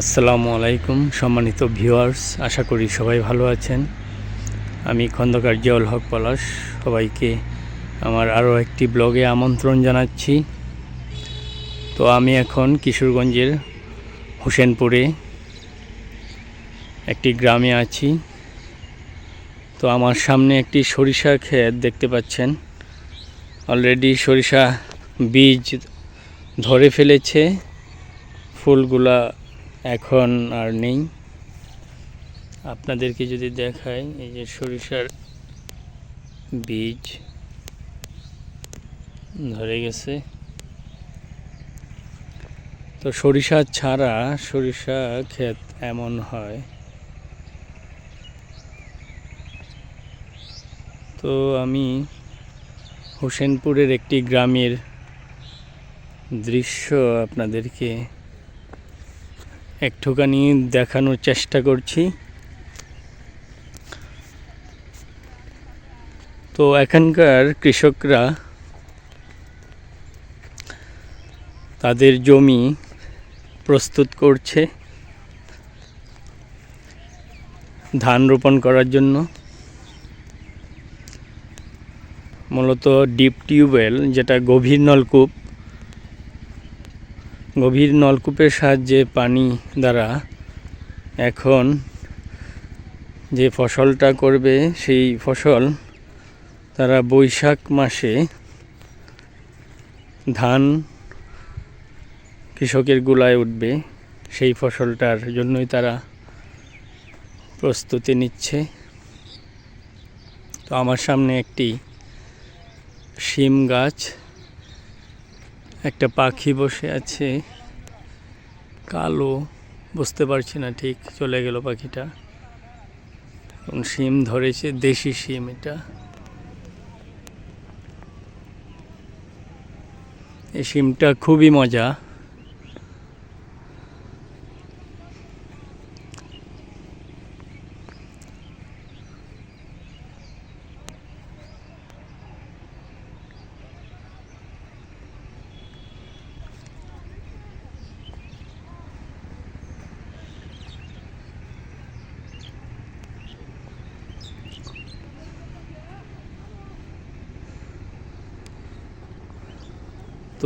আসসালামু আলাইকুম, সম্মানিত ভিউয়ার্স, আশা করি সবাই ভালো আছেন। আমি খন্দকার জিয়াউল হক পলাশ, সবাইকে আমার আরও একটি ব্লগে আমন্ত্রণ জানাচ্ছি। তো আমি এখন কিশোরগঞ্জের হোসেনপুরে একটি গ্রামে আছি। তো আমার সামনে একটি সরিষা ক্ষেত দেখতে পাচ্ছেন। অলরেডি সরিষা বীজ ধরে ফেলেছে। ফুলগুলা এখন আর নেই। আপনাদেরকে যদি দেখাই, এই যে সরিষার বীজ ধরে গেছে। তো সরিষা ছাড়া সরিষা ক্ষেত এমন হয়। তো আমি হোসেনপুরের একটি গ্রামের দৃশ্য আপনাদেরকে একটুখানি দেখানোর চেষ্টা করছি। তো এখানকার কৃষকরা তাদের জমি প্রস্তুত করছে ধান রোপণ করার জন্য। মূলত ডিপ টিউবওয়েল, যেটা গভীর নলকূপ গভীর নলকূপের সাহায্যে পানি দ্বারা এখন যে ফসলটা করবে, সেই ফসল তারা বৈশাখ মাসে ধান কৃষকের গোলায় উঠবে। সেই ফসলটার জন্যই তারা প্রস্তুতি নিচ্ছে। তো আমার সামনে একটি শিম গাছ একটা পাখি বসে আছে। কালো, বুঝতে পারছি না ঠিক, চলে গেল পাখিটা। শিম ধরেছে, দেশি শিম এটা। এই শিমটা খুবই মজা।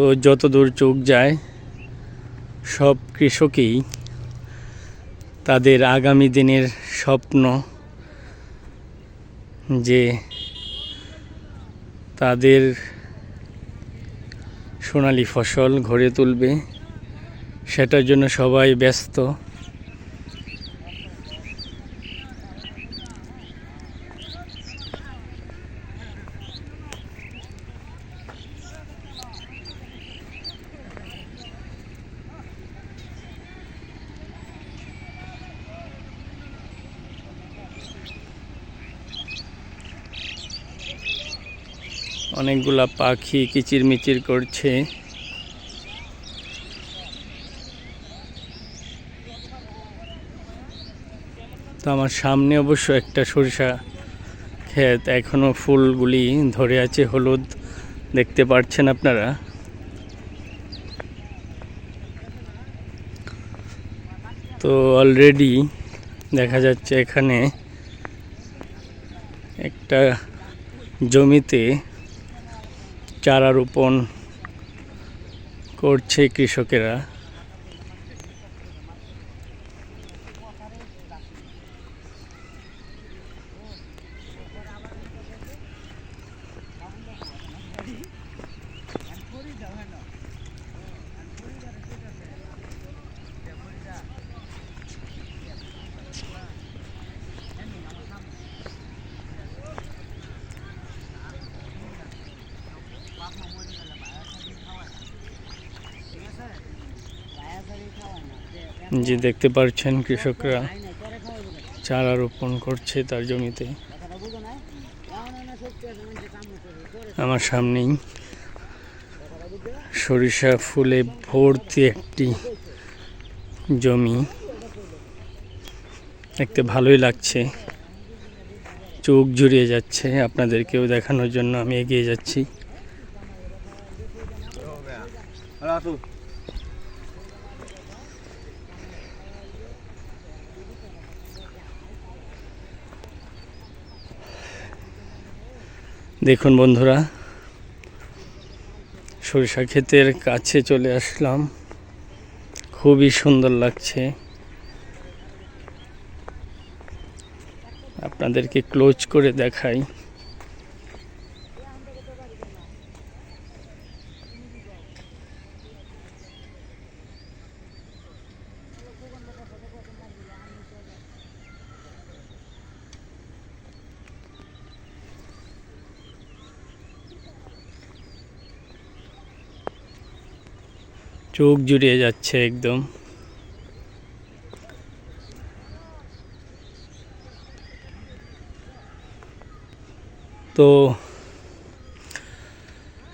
তো যত দূর চোখ যায়, সব কৃষকেই তাদের আগামী দিনের স্বপ্ন যে তাদের সোনালি ফসল ঘরে তুলবে, সেটার জন্য সবাই ব্যস্ত। অনেকগুলা পাখি কিচিরমিচির করছে। তো আমার সামনে অবশ্য একটা সরিষা ক্ষেত, এখনও ফুলগুলি ধরে আছে হলুদ। দেখতে পাচ্ছেন আপনারা? তো অলরেডি দেখা যাচ্ছে এখানে একটা জমিতে চারা রোপণ করছে কৃষকেরা। যে দেখতে পাচ্ছেন কৃষকরা চারা রোপণ করছে তার জমিতে। আমার সামনেই সরিষা ফুলে ভর্তি একটি জমি। দেখতে ভালোই লাগছে। চোখ জুড়িয়ে যাচ্ছে আপনাদেরকেও দেখানোর জন্য আমি এগিয়ে যাচ্ছি। আসো দেখুন বন্ধুরা, সরিষা ক্ষেতের কাছে চলে আসলাম। খুবই সুন্দর লাগছে। আপনাদেরকে ক্লোজ করে দেখাই। চোখ জুড়িয়ে যাচ্ছে একদম। তো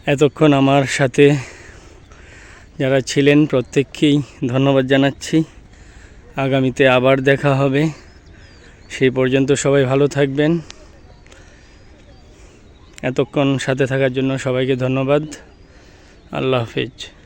এতক্ষণ আমার সাথে যারা ছিলেন প্রত্যেককেই ধন্যবাদ জানাচ্ছি। আগামীতে আবার দেখা হবে। সেই পর্যন্ত সবাই ভালো থাকবেন। এতক্ষণ সাথে থাকার জন্য সবাইকে ধন্যবাদ। আল্লাহ হাফিজ।